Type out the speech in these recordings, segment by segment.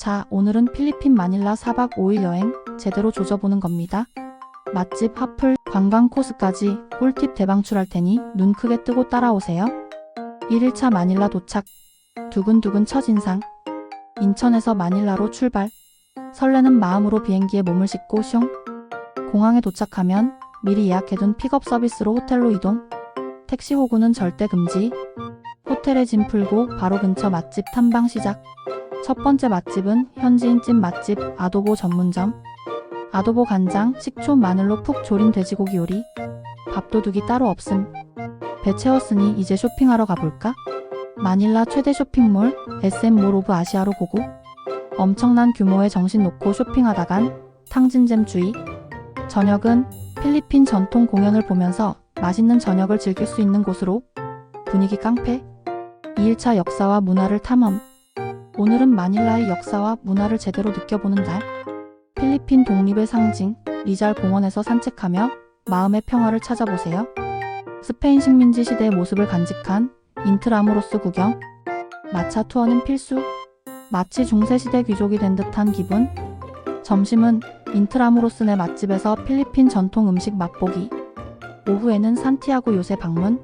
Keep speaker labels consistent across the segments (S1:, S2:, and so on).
S1: 자, 오늘은 필리핀 마닐라 4박 5일 여행 제대로 조져보는 겁니다. 맛집 핫플, 관광 코스까지 꿀팁 대방출할 테니 눈 크게 뜨고 따라오세요. 1일차 마닐라 도착. 두근두근 첫인상. 인천에서 마닐라로 출발. 설레는 마음으로 비행기에 몸을 싣고 숑. 공항에 도착하면 미리 예약해둔 픽업 서비스로 호텔로 이동. 택시 호구는 절대 금지. 호텔에 짐 풀고 바로 근처 맛집 탐방 시작. 첫 번째 맛집은 현지인 찐 맛집 아도보 전문점. 아도보 간장, 식초, 마늘로 푹 졸인 돼지고기 요리. 밥도둑이 따로 없음. 배 채웠으니 이제 쇼핑하러 가볼까? 마닐라 최대 쇼핑몰 SM몰 오브 아시아로 고고. 엄청난 규모의 정신 놓고 쇼핑하다간 탕진잼 주의. 저녁은 필리핀 전통 공연을 보면서 맛있는 저녁을 즐길 수 있는 곳으로 분위기 깡패. 2일차 역사와 문화를 탐험. 오늘은 마닐라의 역사와 문화를 제대로 느껴보는 날. 필리핀 독립의 상징 리잘 공원에서 산책하며 마음의 평화를 찾아보세요. 스페인 식민지 시대의 모습을 간직한 인트라무로스 구경. 마차 투어는 필수. 마치 중세시대 귀족이 된 듯한 기분. 점심은 인트라무로스네 맛집에서 필리핀 전통 음식 맛보기. 오후에는 산티아고 요새 방문.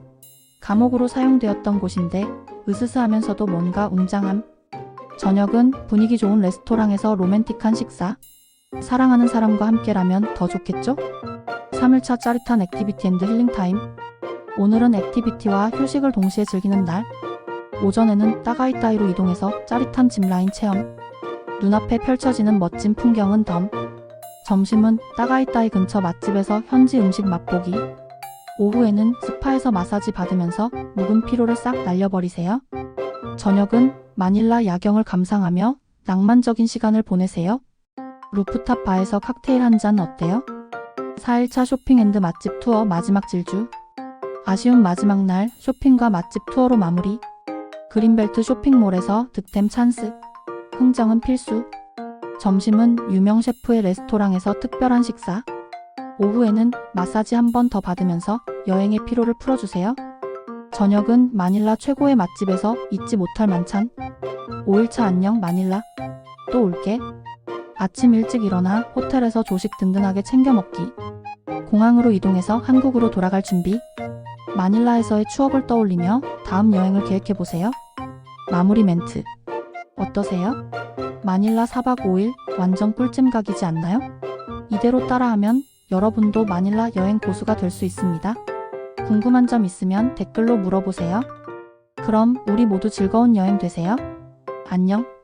S1: 감옥으로 사용되었던 곳인데 으스스하면서도 뭔가 웅장함. 저녁은 분위기 좋은 레스토랑에서 로맨틱한 식사. 사랑하는 사람과 함께라면 더 좋겠죠? 3일차 짜릿한 액티비티 앤드 힐링 타임. 오늘은 액티비티와 휴식을 동시에 즐기는 날. 오전에는 따가이따이로 이동해서 짜릿한 짚라인 체험. 눈앞에 펼쳐지는 멋진 풍경은 덤. 점심은 따가이따이 근처 맛집에서 현지 음식 맛보기. 오후에는 스파에서 마사지 받으면서 묵은 피로를 싹 날려버리세요. 저녁은 마닐라 야경을 감상하며 낭만적인 시간을 보내세요. 루프탑 바에서 칵테일 한 잔 어때요? 4일차 쇼핑 앤드 맛집 투어 마지막 질주. 아쉬운 마지막 날 쇼핑과 맛집 투어로 마무리. 그린벨트 쇼핑몰에서 득템 찬스. 흥정은 필수. 점심은 유명 셰프의 레스토랑에서 특별한 식사. 오후에는 마사지 한 번 더 받으면서 여행의 피로를 풀어주세요. 저녁은 마닐라 최고의 맛집에서 잊지 못할 만찬. 5일차 안녕 마닐라. 또 올게. 아침 일찍 일어나 호텔에서 조식 든든하게 챙겨 먹기. 공항으로 이동해서 한국으로 돌아갈 준비. 마닐라에서의 추억을 떠올리며 다음 여행을 계획해 보세요. 마무리 멘트. 어떠세요? 마닐라 4박 5일 완전 꿀잼 각이지 않나요? 이대로 따라하면 여러분도 마닐라 여행 고수가 될 수 있습니다. 궁금한 점 있으면 댓글로 물어보세요. 그럼 우리 모두 즐거운 여행 되세요. 안녕.